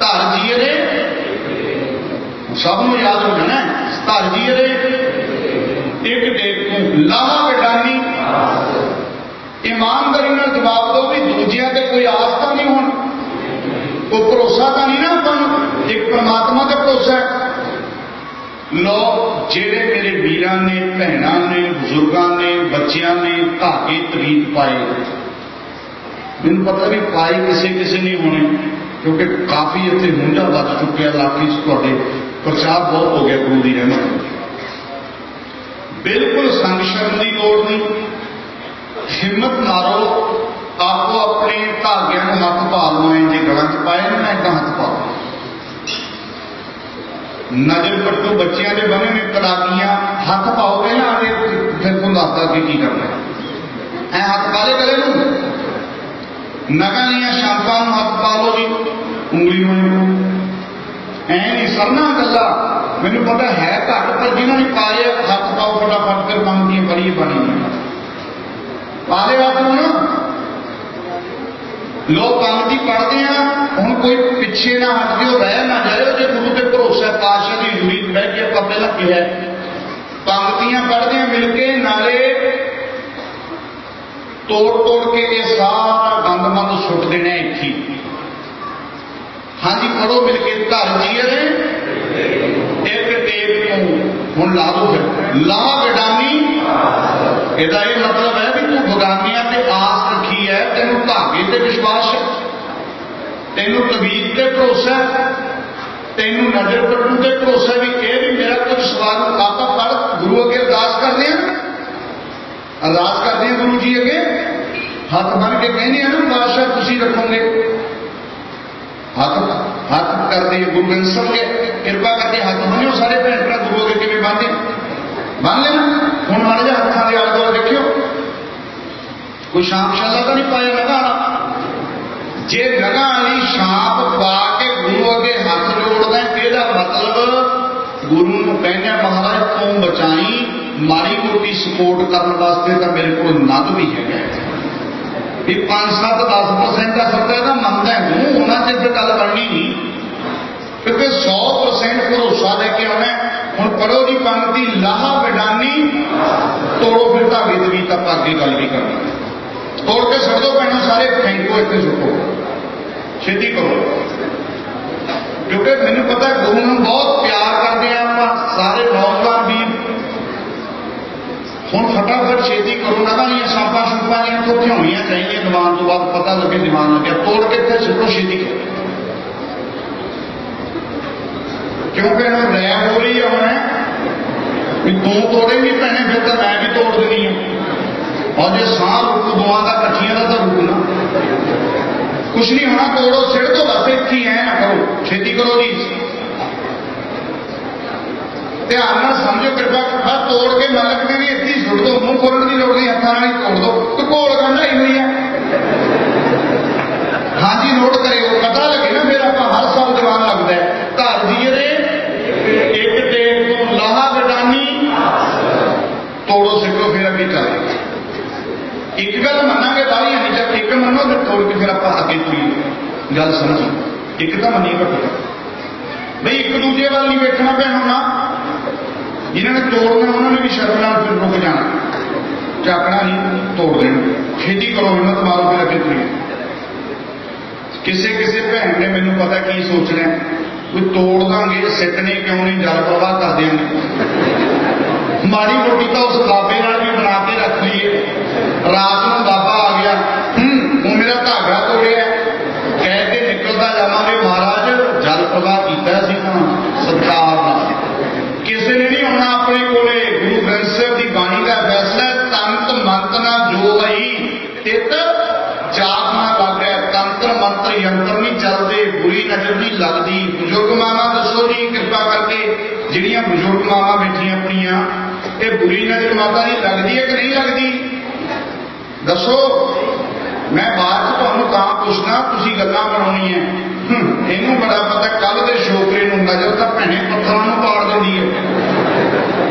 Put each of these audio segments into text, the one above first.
ਧਰ ਜੀਰੇ ਸਭ ਨੂੰ ਯਾਦ ਹੋ ਜਾਣਾ ਹੈ। ਧਰ ਜੀਰੇ ਇੱਕ ਡੇਕ ਨੂੰ ਲਾਹਾ ਵਡਾਨੀ ਇਮਾਨਦਾਰੀ ਨਾਲ ਜਵਾਬ ਦਿਓ ਵੀ ਦੂਜਿਆਂ ਤੇ ਕੋਈ ਆਸ ਤਾਂ ਨਹੀਂ ਹੁਣ ਕੋਈ ਭਰੋਸਾ ਤਾਂ ਨਹੀਂ ਨਾ ਆਪਾਂ ਨੂੰ ਇੱਕ ਪ੍ਰਮਾਤਮਾ ਤੇ ਭਰੋਸਾ ਹੈ ਲੋ ਜਿਹੜੇ ਮੇਰੇ ਵੀਰਾਂ ਨੇ ਭੈਣਾਂ ਨੇ ਬਜ਼ੁਰਗਾਂ ਨੇ ਬੱਚਿਆਂ ਨੇ ਧਾਗੇ ਤਰੀਕ ਪਾਏ ਮੈਨੂੰ ਪਤਾ ਵੀ ਪਾਏ ਕਿਸੇ ਕਿਸੇ ਨਹੀਂ ਹੋਣੇ ਕਿਉਂਕਿ ਕਾਫੀ ਇੱਥੇ ਹੁੰਜਾ ਵੱਜ ਚੁੱਕਿਆ ਇਲਾਕੇ 'ਚ ਤੁਹਾਡੇ ਪ੍ਰਚਾਰ ਬਹੁਤ ਹੋ ਗਿਆ ਗੁਰੂ ਦੀ ਰਹਿਮਤ ਬਿਲਕੁਲ ਸੰਗ ਸ਼ਰਮ ਦੀ ਲੋੜ ਨਹੀਂ। ਹਿੰਮਤ ਮਾਰੋ ਆਪੋ ਆਪਣੇ ਧਾਗਿਆਂ ਨੂੰ ਹੱਥ ਪਾ ਲਓ ਜੇ ਗਲਾਂ 'ਚ ਪਾਏ ਨਾ ਏਦਾਂ ਹੱਥ ਪਾਓ ਨਜ਼ਰ ਪੱਟੂ ਬੱਚਿਆਂ ਦੇ ਬਣੇ ਨੇ ਕੜਾਕੀਆਂ, ਹੱਥ ਪਾਓ ਪਹਿਲਾਂ ਆਦੇ ਫਿਰ ਤੁਹਾਨੂੰ ਦੱਸਦਾ ਕਿ ਕੀ ਕਰਨਾ ਹੈ। ਐ ਹੱਥ ਪਾ ਲੈ ਗਲੇ ਨੂੰ ਨਗਾਂ ਦੀਆਂ ਸ਼ਾਂਪਾਂ ਨੂੰ ਹੱਥ ਪਾ ਲਓ ਜੀ ਉਂਗਲੀ ਨੂੰ ਐ ਨਹੀਂ ਸਰਨਾ ਗੱਲਾ ਮੈਨੂੰ ਪਤਾ ਹੈ ਘੱਟ ਪਰ ਜਿਨ੍ਹਾਂ ਨੇ ਪਾਏ ਆ, ਹੱਥ ਪਾਓ ਫਟਾਫਟ ਫਿਰ ਮੰਗਦੀਆਂ ਬੜੀ ਬਣੀ ਪਾ ਦੇ ਹੱਥ ਨੂੰ ਨਾ ਲੋਕ ਪੰਕਤੀ ਪੜ੍ਹਦੇ ਆ ਹੁਣ ਕੋਈ ਪਿੱਛੇ ਨਾ ਹਟ ਜਿਓ ਰਹਿ ਨਾ ਜਾਇਓ ਜੇ ਗੁਰੂ ਤੇ ਭਰੋਸਾ ਹੈ, ਪਾਤਸ਼ਾਹ ਦੀ ਹਜ਼ੂਰੀ 'ਚ ਬਹਿ ਕੇ ਆਪਾਂ ਪਹਿਲਾਂ ਕਿਹਾ ਹੈ। ਪੰਕਤੀਆਂ ਪੜ੍ਹਦੇ ਆ ਮਿਲ ਕੇ ਨਾਲੇ ਤੋੜ ਤੋੜ ਕੇ ਇਹ ਸਾਰਾ ਗੰਦ ਮੰਦ ਸੁੱਟ ਦੇਣਾ ਇੱਥੇ। ਹਾਂਜੀ ਪੜੋ ਮਿਲ ਕੇ ਘਰ ਜੀਰੇ ਇੱਕ ਟੇਪ ਨੂੰ ਹੁਣ ਲਾ ਦੋ ਫਿਰ। ਲਾ ਬੇਡਾਨੀ ਇਹਦਾ ਇਹ ਮਤਲਬ ਹੈ ਵੀ ਤੂੰ ਬਗਾਨੀਆਂ ਤੇ ਆਸ ਰੱਖੀ ਹੈ ਤੈਨੂੰ ਧਾਗੇ ਤੇ ਵਿਸ਼ਵਾਸ ਹੈ। ਤੈਨੂੰ ਤਬੀਬ ਤੇ ਭਰੋਸਾ ਹੈ। ਤੈਨੂੰ ਨਜ਼ਰ ਪੱਟੂ ਤੇ ਭਰੋਸਾ ਵੀ ਇਹ ਵੀ ਮੇਰਾ ਕੁਝ ਸਵਾਲ ਆਪਾਂ ਪੜ ਗੁਰੂ ਅੱਗੇ ਅਰਦਾਸ ਅਰਦਾਸ ਕਰਦੇ ਆ ਗੁਰੂ ਜੀ ਅੱਗੇ ਹੱਥ ਬੰਨ ਕੇ ਕਹਿੰਦੇ ਆ ਨਾ ਬਾਦਸ਼ਾਹ ਤੁਸੀਂ ਰੱਖੋਗੇ ਹੱਥ ਹੱਥ ਕਰਦੇ ਗੁਰੂ ਗ੍ਰੰਥ ਸਾਹਿਬ ਕੇ ਕਿਰਪਾ ਕਰਕੇ ਹੱਥ ਬੰਨਿਓ ਸਾਰੇ ਭੈਣ ਭਰਾ ਗੁਰੂ ਅੱਗੇ ਕਿਵੇਂ ਬੰਨਦੇ ਬੰਨ ਲੈਣਾ ਹੁਣ ਮਾੜੇ ਜਿਹੇ ਹੱਥਾਂ ਦੇ ਆਲੇ ਦੁਆਲੇ ਦੇਖਿਓ ਕੋਈ ਸ਼ਾਂਪ ਸ਼ਾਲਾ ਤਾਂ ਨਹੀਂ ਪਾਇਆ ਲਗਾਣਾ ਜੇ ਨਗਾਂ ਵਾਲੀ ਸ਼ਾਂਪ ਪਾ ਕੇ ਗੁਰੂ ਅੱਗੇ ਹੱਥ ਜੋੜਦਾ ਹੈ, ਇਹਦਾ ਮਤਲਬ ਗੁਰੂ ਨੂੰ ਕਹਿੰਦੇ ਆ, ਮਹਾਰਾਜ ਤੂੰ ਬਚਾਈ ਮਾੜੀ ਮੋਟੀ ਸਪੋਰਟ ਕਰਨ ਵਾਸਤੇ ਤਾਂ ਮੇਰੇ ਕੋਲ ਨਦ ਵੀ ਹੈਗਾ। ਵੀ 5 7 10% ਦਾ ਸੱਤਾ ਦਾ ਮੰਨਦਾ ਹੈ। ਉਹਨਾਂ ਚ ਗੱਲ ਬਣਨੀ ਨਹੀਂ। ਕਿਉਂਕਿ 100% ਭਰੋਸਾ ਲੈ ਕੇ ਆਉਣਾ ਹੁਣ ਪੜੋ ਦੀ ਪੰਕਤੀ ਲਾਹਾ ਵਿਡਾਨੀ ਤੋੜੋ ਫਿਰ ਧਾਗੇ ਦੇ ਤਾਂ ਆਪਾਂ ਅੱਗੇ ਗੱਲ ਵੀ ਕਰਨੀ। ਤੋੜ ਕੇ ਛੱਡ ਦੋ ਪੈਣਾ ਸਾਰੇ ਫੈਂਕੋ ਇੱਥੇ ਸੁੱਟੋ। ਛੇਤੀ ਕਰੋ। ਕਿਉਂਕਿ ਮੈਨੂੰ ਪਤਾ ਗੁਰੂ ਨੂੰ ਬਹੁਤ ਪਿਆਰ ਕਰਦੇ ਆ ਆਪਾਂ, ਸਾਰੇ ਨੌਜਵਾਨ ਵੀ ਹੁਣ ਫਟਾਫਟ ਛੇਤੀ ਕਰੋ, ਨਾ ਦੀਆਂ ਸਾਪਾਂ ਸੁਪਾਂ ਦੀਆਂ ਤੋਂ ਧਿਆਉਣੀਆਂ ਚਾਹੀਦੀਆਂ, ਦੀਵਾਨ ਤੋਂ ਬਾਅਦ ਪਤਾ ਲੱਗੇ ਦੀਵਾਨ ਲੱਗਿਆ ਤੋੜ ਕੇ ਇੱਥੇ ਸੁੱਟੋ ਛੇਤੀ ਕਰੋ। ਕਿਉਂਕਿ ਇਹਨੂੰ ਰਹਿ ਹੋ ਰਹੀ ਹੈ ਹੁਣ। ਵੀ ਤੂੰ ਤੋੜੇਂਗੀ ਭੈਣੇ, ਫਿਰ ਤਾਂ ਮੈਂ ਵੀ ਤੋੜ ਦੇਣੀ ਹੈ ਔਰ ਜੇ ਸਾਹ ਰੁਕ ਦੋਆਂ ਦਾ ਇਕੱਠੀਆਂ ਦਾ ਤਾਂ ਰੁਕਣਾ ਕੁਛ ਨਹੀਂ ਹੋਣਾ, ਤੋੜੋ, ਸਿਰ ਤੋਂ ਬਸ ਇੱਥੇ ਹੀ ਐ ਨਾ ਕਰੋ ਛੇਤੀ ਕਰੋ ਜੀ ਧਿਆਨ ਨਾਲ ਸਮਝੋ, ਕਿਰਪਾ ਕਰ ਤੋੜ ਕੇ ਮਲਕ ਨੇ ਵੀ ਇੱਥੇ ਸੁੱਟ ਦੋ, ਮੂੰਹ ਖੋਲਣ ਦੀ ਲੋੜ ਨਹੀਂ, ਹੱਥਾਂ ਨਾਲ ਹੀ ਤੋੜ ਦੋ। ਘੋਲ ਗੰਢਾਈ ਹੋਈ ਹੈ ਹਾਂਜੀ, ਨੋਟ ਕਰਿਓ, ਪਤਾ ਲੱਗੇ ਨਾ ਫਿਰ ਆਪਾਂ ਹਰ ਸਾਲ ਦੀਵਾਨ ਲੱਗਦਾ ਹੈ। ਧਰ ਜੀਰੇ ਇੱਕ ਟੇਕ ਤੋਂ ਲਾਹਾ ਗਡਾਨੀ ਤੋੜੋ ਸਿੱਖੋ ਫਿਰ ਅੱਗੇ ਚੱਲਦੇ ਇੱਕ ਗੱਲ ਮੰਨਾਂਗੇ ਬਾਹਲੀ ਨਹੀਂ ਚੱਲ ਇੱਕ ਮੰਨੋ ਫਿਰ ਤੋੜ ਕੇ ਫਿਰ ਆਪਾਂ ਅੱਗੇ ਤੁਰੀਏ ਗੱਲ ਸਮਝੋ, ਇੱਕ ਤਾਂ ਮੰਨੀ ਘੱਟੋ ਬਈ ਇੱਕ ਦੂਜੇ ਵੱਲ ਨਹੀਂ ਵੇਖਣਾ ਪੈਣਾ ਜਿਨ੍ਹਾਂ ਨੇ ਤੋੜਨਾ ਉਹਨਾਂ ਨੇ ਵੀ ਸ਼ਰਮ ਨਾਲ ਫਿਰ ਰੁਕ ਜਾਣਾ। ਝਾਕਣਾ ਨਹੀਂ ਤੋੜ ਦੇਣਾ। ਖੇਤੀ ਕਰੋ ਹਿੰਮਤ ਮਾਰੋ ਫਿਰ ਅੱਗੇ ਤੁਰੀਏ ਕਿਸੇ ਕਿਸੇ ਭੈਣ ਨੇ ਮੈਨੂੰ ਪਤਾ ਕੀ ਸੋਚਣਾ ਹੈ, ਕੋਈ ਤੋੜ ਦਾਂਗੇ ਸਿੱਟਨੇ ਕਿਉਂ ਨਹੀਂ ਜਲ ਪ੍ਰਵਾਹ ਕਰ ਦਿਆਂਗੇ ਮਾੜੀ ਮੋਟੀ ਤਾਂ ਉਸ ਬਾਬੇ ਨਾਲ ਵੀ ਬਣਾ ਕੇ ਰੱਖ ਲਈਏ ਰਾਤ ਨੂੰ ਬਾਬਾ ਆ ਗਿਆ ਹੂੰ ਉਹ ਮੇਰਾ ਧਾਗਾ ਤੋੜਿਆ ਕਹਿ ਕੇ ਨਿਕਲਦਾ ਜਾਵਾਂਗੇ ਮਹਾਰਾਜ ਜਲ ਪ੍ਰਵਾਹ ਕੀਤਾ ਸੀ ਤਾਂ ਸਤਕਾਰ ਨਾਲ ਕਿਸੇ ਨੇ ਨਹੀਂ ਆਉਣਾ ਆਪਣੇ ਕੋਲੇ ਗੁਰੂ ਗ੍ਰੰਥ ਸਾਹਿਬ ਦੀ ਬਾਣੀ ਦਾ ਫੈਸਲਾ ਹੈ, ਤੰਤ ਮੰਤ ਨਾ ਜੋ ਲਈ ਤਿਤ ਜਾਪ ਨਾ ਲੱਗਿਆ ਤੰਤਰ ਮੰਤਰ ਯੰਤਰ ਨਹੀਂ ਚੱਲਦੇ ਬੁਰੀ ਨਜ਼ਰ ਨਹੀਂ ਲੱਗਦੀ। ਬਜ਼ੁਰਗ ਮਾਮਾ ਦੱਸੋ ਜੀ ਕਿਰਪਾ ਕਰਕੇ ਜਿਹੜੀਆਂ ਬਜ਼ੁਰਗ ਮਾਮਾ ਬੈਠੀਆਂ ਆਪਣੀਆਂ ਇਹ ਬੁਰੀ ਨਜ਼ਰ ਮਾਤਾ ਦੀ ਲੱਗਦੀ ਹੈ ਕਿ ਨਹੀਂ ਲੱਗਦੀ? ਦੱਸੋ। ਮੈਂ ਬਾਅਦ ਚ ਤੁਹਾਨੂੰ ਤਾਂ ਪੁੱਛਣਾ ਤੁਸੀਂ ਗੱਲਾਂ ਬਣਾਉਣੀਆਂ। ਹੂੰ, ਇਹਨੂੰ ਬੜਾ ਪਤਾ ਕੱਲ ਦੇ ਸ਼ੋਕਰੇ ਨੂੰ ਨਜ਼ਰ ਤਾਂ ਭੈਣੇ ਪੱਥਰਾਂ ਨੂੰ ਪਾੜ ਦਿੰਦੀ ਹੈ।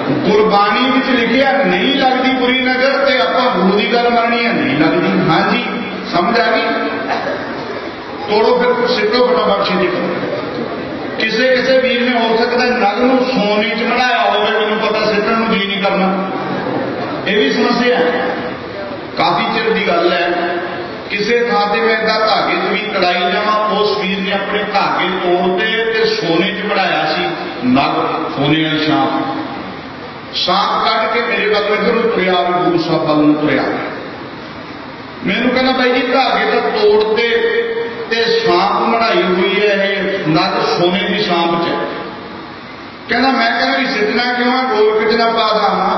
ਗੁਰਬਾਣੀ ਵਿੱਚ ਲਿਖਿਆ ਨਹੀਂ ਲੱਗਦੀ ਬੁਰੀ ਨਜ਼ਰ ਤੇ ਆਪਾਂ ਗੁਰੂ ਦੀ ਗੱਲ ਮੰਨਣੀ ਹੈ ਨਹੀਂ ਲੱਗਦੀ। ਹਾਂਜੀ ਸਮਝ ਆ ਗਈ? ਤੋੜੋ, ਫਿਰ ਸਿੱਟੋ ਫਟਾਫਟ ਛੇਤੀ ਕਰੋ। ਸਕਦਾ ਨਗ ਨੂੰ ਸੋਨੇ 'ਚ ਮੜਾਇਆ ਹੋਵੇ, ਮੈਨੂੰ ਪਤਾ ਸਿੱਟਣ ਨੂੰ ਜੀ ਨਹੀਂ ਕਰਨਾ। ਇਹ ਵੀ ਸਮੱਸਿਆ ਹੈ। ਕਾਫੀ ਚਿਰ ਦੀ ਗੱਲ ਹੈ। ਕਿਸੇ ਥਾਂ ਤੇ ਮੈਂ ਇਦਾਂ ਧਾਗੇ 'ਚ ਵੀ ਤੜਾਈ ਜਾਵਾਂ, ਉਸ ਵੀਰ ਨੇ ਆਪਣੇ ਧਾਗੇ ਤੋੜਦੇ ਤੇ ਸੋਨੇ 'ਚ ਮੜਾਇਆ ਸੀ ਨਗ, ਸੋਨੇ ਵਾਲੀ ਸ਼ਾਮ ਸਾਪ ਕੱਢ ਕੇ ਮੇਰੇ ਵੱਲ ਇੱਧਰ ਤੁਰਿਆ ਗੁਰੂ ਸਾਹਿਬ ਵੱਲ ਨੂੰ ਤੁਰਿਆ। ਮੈਨੂੰ ਕਹਿੰਦਾ, ਬਾਈ ਜੀ, ਧਾਗੇ ਤਾਂ ਤੋੜਦੇ ਤੇ ਸਾਂਪ ਮੜਾਈ ਹੋਈ ਹੈ ਇਹ ਨਗ ਸੋਨੇ ਦੀ ਸਾਂਪ 'ਚ ਕਹਿੰਦਾ, ਮੈਂ ਕਹਿੰਦਾ ਵੀ ਸਿੱਧਣਾ ਕਿਉਂ ਆ? ਗੋਲ ਕਿਤੇ ਨਾ ਪਾ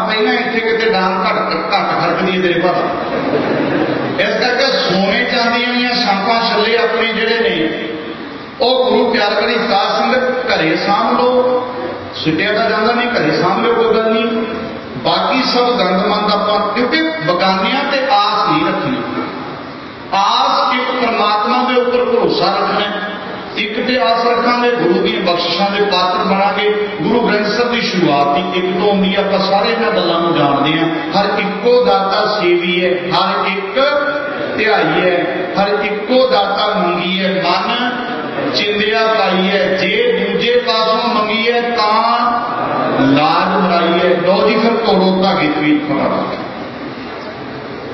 ਪਹਿਲਾਂ ਇੱਥੇ ਕਿਤੇ ਡਾਂਗ ਘੱਟ ਘੱਟ ਖੜਕਦੀ ਤੇਰੇ ਭਾਰਾ ਇਸ ਕਰਕੇ ਸੋਨੇ ਚਾਂਦੀਆਂ ਦੀਆਂ ਸਾਂਪਾਂ ਛੱਲੇ ਆਪਣੇ ਜਿਹੜੇ ਨੇ, ਉਹ ਗੁਰੂ ਪਿਆਰ ਕਰੀ ਸਾਧ ਸੰਗਤ ਘਰੇ ਸਾਂਭ ਲਓ। ਸਿੱਟਿਆ ਤਾਂ ਜਾਂਦਾ ਨਹੀਂ, ਘਰੇ ਸਾਂਭ ਲਓ ਕੋਈ ਗੱਲ ਨਹੀਂ। ਬਾਕੀ ਸਭ ਗੰਦਮੰਦ ਆਪਾਂ ਕਿਉਂਕਿ ਬਗਾਨਿਆਂ ਤੇ ਆਸ ਨਹੀਂ ਰੱਖਣੀ। ਆਸ ਇੱਕ ਪਰਮਾਤਮਾ ਦੇ ਉੱਪਰ ਭਰੋਸਾ ਰੱਖਣਾ ਇੱਕ ਤੇ ਆਸ ਰੱਖਾਂਗੇ ਗੁਰੂ ਦੀਆਂ ਬਖਸ਼ਿਸ਼ਾਂ ਦੇ ਪਾਤਰ ਬਣਾਂਗੇ। ਗੁਰੂ ਗ੍ਰੰਥ ਸਾਹਿਬ ਦੀ ਸ਼ੁਰੂਆਤ ਹੀ ਇੱਕ ਤੋਂ ਹੁੰਦੀ ਹੈ ਆਪਾਂ ਸਾਰੇ ਇਹਨਾਂ ਗੱਲਾਂ ਨੂੰ ਜਾਣਦੇ ਹਾਂ। ਹਰ ਇੱਕੋ ਦਾਤਾ ਸੇਵੀ ਹੈ, ਹਰ ਇੱਕ ਧਿਆਈ ਹੈ, ਹਰ ਇੱਕੋ ਦਾਤਾ ਮੰਗੀ ਹੈ। ਮਨ ਚਿੰਦਿਆ ਪਾਈ ਹੈ, ਜੇ ਦੂਜੇ ਪਾਸੋਂ ਮੰਗੀ ਹੈ ਤਾਂ ਲਾਜ ਮਰਾਈ ਹੈ। ਲੋ ਜੀ, ਫਿਰ ਤੋੜੋ ਧਾਗੇ ਤਵੀਤ ਫਟਾਫਟ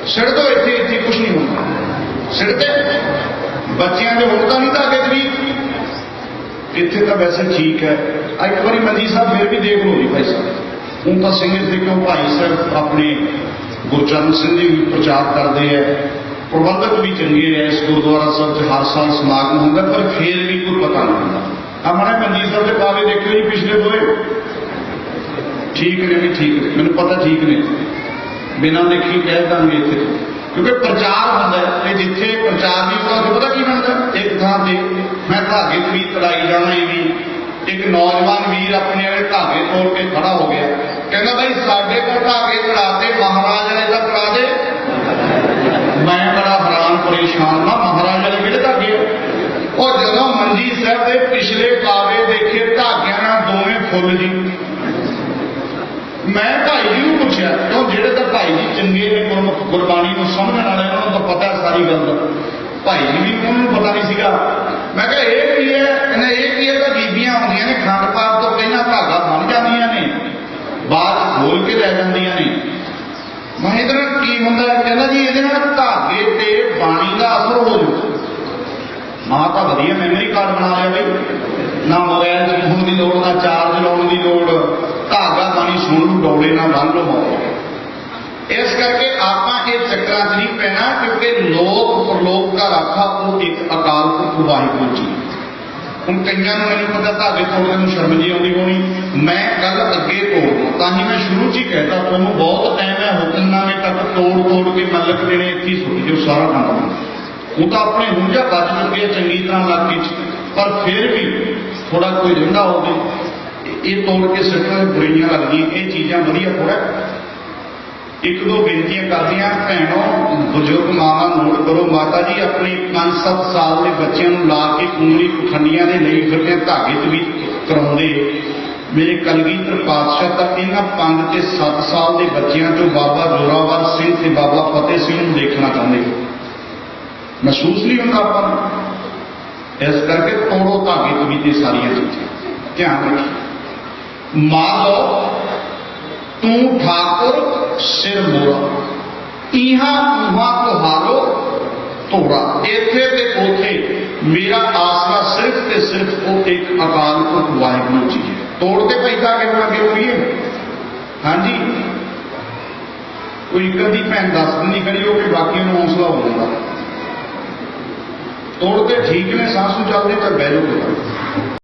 ਸਿਰ ਤੋਂ ਇੱਥੇ ਇੱਥੇ ਕੁਝ ਨਹੀਂ ਹੁੰਦਾ। ਸਿਰ ਤੇ ਬੱਚਿਆਂ ਦੇ ਹੁਣ ਤਾਂ ਨਹੀਂ ਧਾਗੇ ਤਵੀਤ ਇੱਥੇ ਤਾਂ ਵੈਸੇ ਠੀਕ ਹੈ। ਆ ਇੱਕ ਵਾਰੀ ਮੰਜੀ ਸਾਹਿਬ ਫਿਰ ਵੀ ਦੇਖ ਲਓ ਜੀ ਭਾਈ ਸਾਹਿਬ। ਹੁਣ ਤਾਂ ਸਿੰਘ ਦੇ ਕਿਉਂ ਭਾਈ ਸਾਹਿਬ ਆਪਣੇ ਗੁਰਚਰਨ ਸਿੰਘ ਜੀ ਵੀ ਪ੍ਰਚਾਰ ਕਰਦੇ ਹੈ ਪ੍ਰਬੰਧਕ ਵੀ ਚੰਗੇ ਹੈ ਇਸ ਗੁਰਦੁਆਰਾ ਸਾਹਿਬ 'ਚ, ਹਰ ਸਾਲ ਸਮਾਗਮ ਹੁੰਦਾ, ਪਰ ਫੇਰ ਵੀ ਕੋਈ ਪਤਾ ਨਹੀਂ ਹੁੰਦਾ। ਆ ਮਾੜਾ ਸਾਹਿਬ ਦੇ ਪਾਵੇ ਦੇਖਿਓ ਜੀ ਪਿਛਲੇ ਦੋਏ। ਠੀਕ ਨੇ ਵੀ ਠੀਕ ਨੇ। ਮੈਨੂੰ ਪਤਾ ਠੀਕ ਨੇ। ਬਿਨਾਂ ਦੇਖੀ ਕਹਿ ਦਾਂਗੇ ਇੱਥੇ। ਕਿਉਂਕਿ ਪ੍ਰਚਾਰ ਹੁੰਦਾ ਤੇ ਜਿੱਥੇ ਪ੍ਰਚਾਰ ਨਹੀਂ ਹੁੰਦਾ, ਉੱਥੇ ਪਤਾ ਕੀ ਬਣਦਾ? ਇੱਕ ਥਾਂ ਤੇ ਮੈਂ ਧਾਗੇ ਵੀ ਤੜਾਈ ਜਾਣਾ ਇਹ ਵੀ ਇੱਕ ਨੌਜਵਾਨ ਵੀਰ ਆਪਣੇ ਵਾਲੇ ਧਾਗੇ ਤੋੜ ਕੇ ਖੜਾ ਹੋ ਗਿਆ। ਕਹਿੰਦਾ ਭਾਈ ਸਾਡੇ ਕੋਲ ਧਾਗੇ ਤੜਾਤੇ ਮਹਾਰਾਜ ਨੇ ਤਾਂ ਤੜਾ ਦੇ। ਮੈਂ ਬੜਾ ਹੈਰਾਨ, ਪਰੇਸ਼ਾਨ ਨਾ ਮਹਾਰਾਜ ਨੇ ਕਿਹੜੇ ਧਾਗੇ ਆ? ਉਹ ਜਦੋਂ ਮੰਜੀ ਸਾਹਿਬ ਦੇ ਪਿਛਲੇ ਕਾਵੇ ਦੇਖੇ, ਧਾਗਿਆਂ ਨਾਲ ਦੋਵੇਂ ਫੁੱਲ ਜੀ। ਮੈਂ ਭਾਈ ਚੰਗੇ ਨੇ ਗੁਰਬਾਣੀ ਨੂੰ ਸਮਝਣ ਵਾਲੇ, ਉਹਨਾਂ ਨੂੰ ਤਾਂ ਪਤਾ ਸਾਰੀ ਗੱਲ ਦਾ। ਭਾਈ ਜੀ ਵੀ ਉਹਨਾਂ ਨੂੰ ਪਤਾ ਨਹੀਂ ਸੀਗਾ। ਮੈਂ ਕਿਹਾ, ਇਹ ਕੀ ਹੈ? ਕਹਿੰਦਾ, ਇਹ ਕੀ ਹੈ? ਤਾਂ ਬੀਬੀਆਂ ਹੁੰਦੀਆਂ ਨੇ, ਖੰਡ ਪਾਠ ਤੋਂ ਪਹਿਲਾਂ ਧਾਗਾ ਬਣ ਜਾਂਦੀਆਂ ਨੇ, ਬਾਅਦ ਖੋਲ ਕੇ ਲੈ ਜਾਂਦੀਆਂ ਨੇ। ਮੈਂ ਇਹਦੇ ਨਾਲ ਕੀ ਹੁੰਦਾ? ਕਹਿੰਦਾ ਜੀ, ਇਹਦੇ ਨਾਲ ਧਾਗੇ ਤੇ ਬਾਣੀ ਦਾ ਅਸਰ ਹੋ ਜੂ ਮਾਂ ਤਾਂ ਵਧੀਆ ਮੈਮਰੀ ਕਾਰਡ ਬਣਾ ਲਿਆ ਬਈ। ਨਾ ਮੋਬਾਈਲ 'ਚ ਹੋਣ ਦੀ ਲੋੜ, ਨਾ ਚਾਰਜ ਲਾਉਣ ਦੀ ਲੋੜ। ਧਾਗਾ ਬਾਣੀ ਸੁਣ ਲੂ ਡੋਲੇ, ਨਾ ਬੰਨ ਲਓ। ਮੌਤ ਇਸ ਕਰਕੇ ਆਪਾਂ ਇਹ ਚੱਕਰਾਂ 'ਚ ਨਹੀਂ ਪੈਣਾ, ਕਿਉਂਕਿ ਲੋਕ ਪ੍ਰਲੋਕ ਦਾ ਰਾਖਾ ਉਹ ਇੱਕ ਅਕਾਲ ਪੁਰਖ ਵਾਹਿਗੁਰੂ ਜੀ ਹੁਣ ਕਈਆਂ ਨੂੰ ਮੈਨੂੰ ਪਤਾ ਧਾਗੇ ਤੋੜਨ ਨੂੰ ਸ਼ਰਮ ਜੀ ਆਉਂਦੀ ਹੋਣੀ। ਮੈਂ ਗੱਲ ਅੱਗੇ ਤੋੜ ਤਾਂ ਹੀ ਮੈਂ ਸ਼ੁਰੂ 'ਚ ਹੀ ਕਹਿਤਾ, ਤੁਹਾਨੂੰ ਬਹੁਤ ਟਾਈਮ ਹੈ ਹੁਕਮਨਾਮੇ ਤੱਕ ਤੋੜ ਤੋੜ ਕੇ ਮਲਕ ਦੇਣੇ ਇੱਥੇ ਹੀ ਸੁੱਟ ਜੋ ਸਾਰਾ ਕੰਮ ਉਹ ਤਾਂ ਆਪਣੇ ਹੁੰਜਾ ਬਚ ਚੁੱਕੇ ਚੰਗੀ ਤਰ੍ਹਾਂ ਇਲਾਕੇ 'ਚ। ਪਰ ਫਿਰ ਵੀ ਥੋੜਾ ਕੋਈ ਰਹਿੰਦਾ ਹੋਵੇ, ਇਹ- ਤੋੜ ਕੇ ਸਿੱਟਣ ਬੁਰੀਆਂ ਲੱਗਦੀਆਂ, ਇਹ ਚੀਜ਼ਾਂ ਵਧੀਆ ਥੋੜਾ ਇੱਕ ਦੋ ਬੇਨਤੀਆਂ ਕਰਦੀਆਂ ਭੈਣੋ, ਬਜ਼ੁਰਗ ਮਾਵਾਂ, ਨੋਟ ਕਰੋ, ਮਾਤਾ ਜੀ ਆਪਣੇ 5-7 ਸਾਲ ਦੇ ਬੱਚਿਆਂ ਨੂੰ ਲਾ ਕੇ ਉਂਗਲੀ ਪਖੰਡੀਆਂ ਦੇ ਲਈ ਫਿਰਦੇ ਧਾਗੇ ਤੇ ਵੀ ਕਰਾਉਂਦੇ। ਮੇਰੇ ਕਲਗੀਧਰ ਪਾਤਸ਼ਾਹ ਤਾਂ ਇਹਨਾਂ 5 ਤੇ 7 ਸਾਲ ਦੇ ਬੱਚਿਆਂ ਚੋਂ ਬਾਬਾ ਜੋਰਾਵਰ ਸਿੰਘ ਤੇ ਬਾਬਾ ਫਤਿਹ ਸਿੰਘ ਨੂੰ ਦੇਖਣਾ ਚਾਹੁੰਦੇ ਮਹਿਸੂਸ ਨਹੀਂ ਹੁੰਦਾ ਆਪਾਂ ਨੂੰ? ਇਸ ਕਰਕੇ ਤੋੜੋ ਧਾਗੇ ਤੋਂ ਵੀ ਤੇ ਸਾਰੀਆਂ ਚੀਜ਼ਾਂ। ਧਿਆਨ ਰੱਖੀ ਮਾਂ ਲਓ ਤੂੰ ਠਾਕੁਰ ਸਿਰ ਮੋਰਾ ਇਹਾਂ ਉਹਾਂ ਤੁਹਾਰੋ ਤੋੜਾ ਇੱਥੇ ਤੇ ਉਥੇ ਮੇਰਾ ਆਸਰਾ ਸਿਰਫ ਤੇ ਸਿਰਫ ਉਹ ਇੱਕ ਅਕਾਲ ਪੁਰਖ ਵਾਹਿਗੁਰੂ ਜੀ ਹੈ ਤੋੜ ਤੇ ਪੈਦਾ ਕਿਉਂ ਅੱਗੇ ਹੋਈਏ ਹਾਂਜੀ ਕੋਈ ਕਦੀ ਭੈਣ ਦੱਸ ਦਿੰਦੀ ਕਰੀ ਉਹ ਕਿ ਬਾਕੀਆਂ ਨੂੰ ਹੌਸਲਾ ਹੋ ਜਾਂਦਾ ਤੋੜ ਤੇ ਠੀਕ ਨੇ ਸਾਸੂ ਚੱਲਦੇ ਤਾਂ ਬਹਿ ਜਾਓ